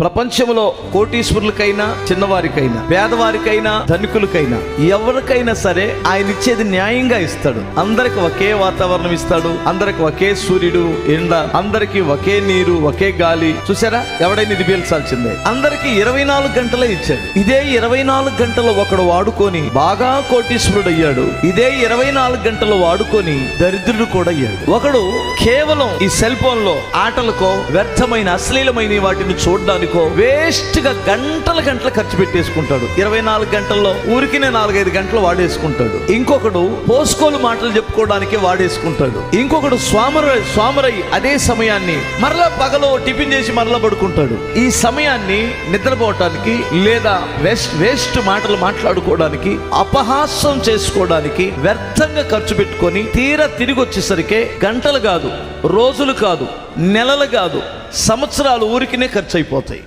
ప్రపంచంలో కోటీశ్వరులకైనా చిన్నవారికైనా పేదవారికైనా ధనికులకైనా ఎవరికైనా సరే ఆయన ఇచ్చేది న్యాయంగా ఇస్తాడు. అందరికి ఒకే వాతావరణం ఇస్తాడు. అందరికి ఒకే సూర్యుడు ఎండ అందరికి ఒకే నీరు ఒకే గాలి. చూసారా ఎవడైనా ఇది పీల్చాల్సిందే. అందరికి ఇరవై నాలుగు గంటలే ఇచ్చాడు. ఇదే ఇరవై నాలుగు గంటలు ఒకడు వాడుకొని బాగా కోటీశ్వరుడు అయ్యాడు ఇదే ఇరవై నాలుగు గంటలు వాడుకొని దరిద్రుడు కూడా అయ్యాడు. ఒకడు కేవలం ఈ సెల్ ఫోన్లో ఆటలకో వ్యర్థమైన అశ్లీలమైన వాటిని చూడడానికి వేస్ట్గా గంటల గంటలు ఖర్చు పెట్టేసుకుంటాడు. ఇరవై నాలుగు గంటల్లో ఊరికినే నాలుగైదు గంటలు వాడేసుకుంటాడు. ఇంకొకడు పోసుకోలు మాటలు చెప్పుకోవడానికి వాడేసుకుంటాడు. ఇంకొకడు స్వామరై స్వామరై అదే సమయాన్ని మరలా పగలో టిఫిన్ చేసి మరలా పడుకుంటాడు. ఈ సమయాన్ని నిద్రపోవటానికి లేదా వేస్ట్ వేస్ట్ మాటలు మాట్లాడుకోవడానికి అపహాస్యం చేసుకోవడానికి వ్యర్థంగా ఖర్చు పెట్టుకొని తీరా తిరిగి వచ్చేసరికి గంటలు కాదు రోజులు కాదు నెలలు కాదు సంవత్సరాలు ఊరికినే ఖర్చు అయిపోతాయి.